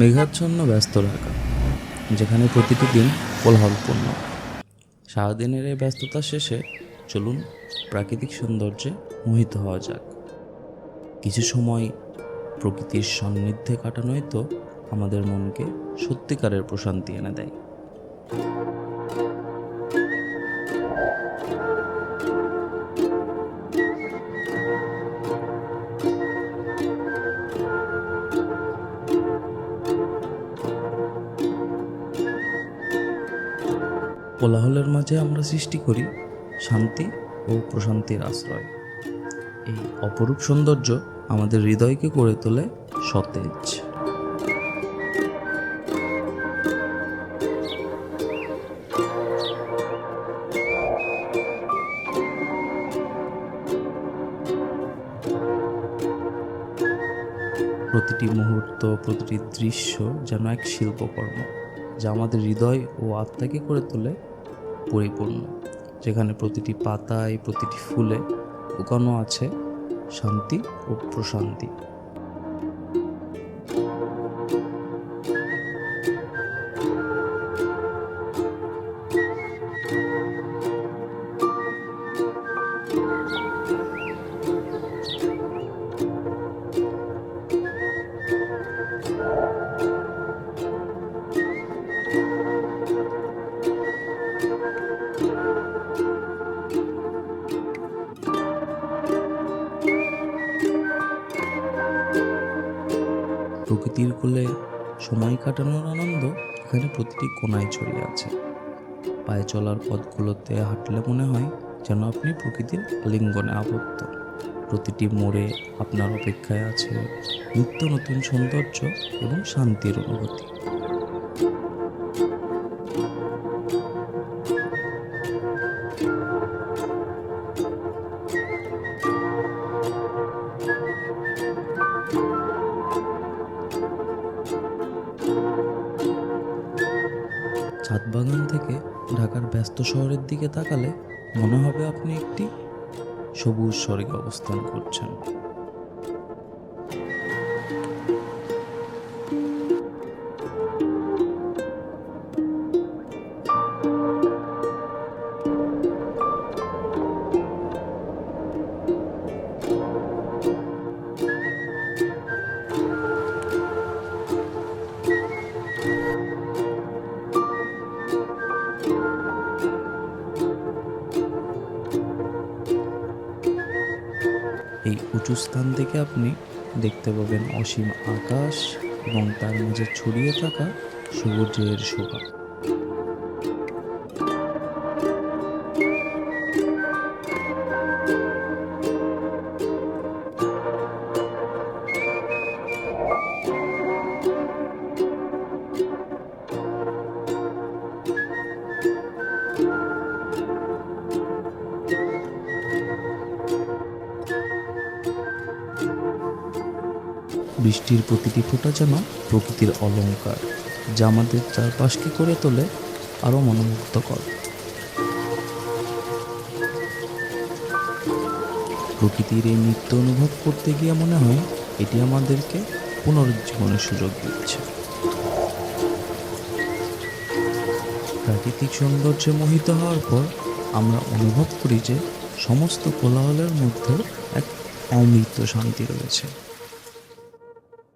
মেঘাচ্ছন্ন ব্যস্ত রাখা যেখানে প্রতিটি দিন কোলাহলপূর্ণ। সারাদিনের এই ব্যস্ততা শেষে চলুন প্রাকৃতিক সৌন্দর্যে মোহিত হওয়া যাক। কিছু সময় প্রকৃতির সান্নিধ্যে কাটানোই তো আমাদের মনকে সত্যিকারের প্রশান্তি এনে দেয়। কোলাহলের মাঝে আমরা সৃষ্টি করি শান্তি ও প্রশান্তির আশ্রয়। এই অপরূপ সৌন্দর্য আমাদের হৃদয়কে করে তোলে সতেজ। প্রতিটি মুহূর্ত, প্রতিটি দৃশ্য যেন এক শিল্পকর্ম, যা আমাদের হৃদয় ও আত্মাকে করে তোলে পরিপূর্ণ যেখানে প্রতিটি পাতায় প্রতিটি ফুলে লুকানো আছে শান্তি ও প্রশান্তি। প্রকৃতির কোলে সময় কাটানোর আনন্দ এখানে প্রতিটি কোনায় ছড়িয়ে আছে। পায়ে চলার পথগুলোতে হাঁটলে মনে হয় যেন আপনি প্রকৃতির আলিঙ্গনে আবদ্ধ। প্রতিটি মোড়ে আপনার অপেক্ষায় আছে নিত্য নতুন সৌন্দর্য এবং শান্তির অনুভূতি। ছাদ বাগান থেকে ঢাকার ব্যস্ত শহরের দিকে তাকালে মনে হবে আপনি একটি সবুজ স্বর্গে অবস্থান করছেন। এই উঁচু স্থান থেকে আপনি দেখতে পাবেন অসীম আকাশ এবং তার মাঝে ছড়িয়ে থাকা সবুজের শোভা। বৃষ্টির প্রতিটি ফোঁটা যেন প্রকৃতির অলংকার যা আমাদের চারপাশকে করে তোলে আরও মনোমুগ্ধকর। প্রকৃতির এই নৃত্য অনুভব করতে গিয়ে মনে হয় এটি আমাদেরকে পুনরুজ্জীবনের সুযোগ দিচ্ছে। প্রাকৃতিক সৌন্দর্যে মোহিত হওয়ার পর আমরা অনুভব করি যে সমস্ত কোলাহলের মধ্যেও এক অমৃত শান্তি রয়েছে।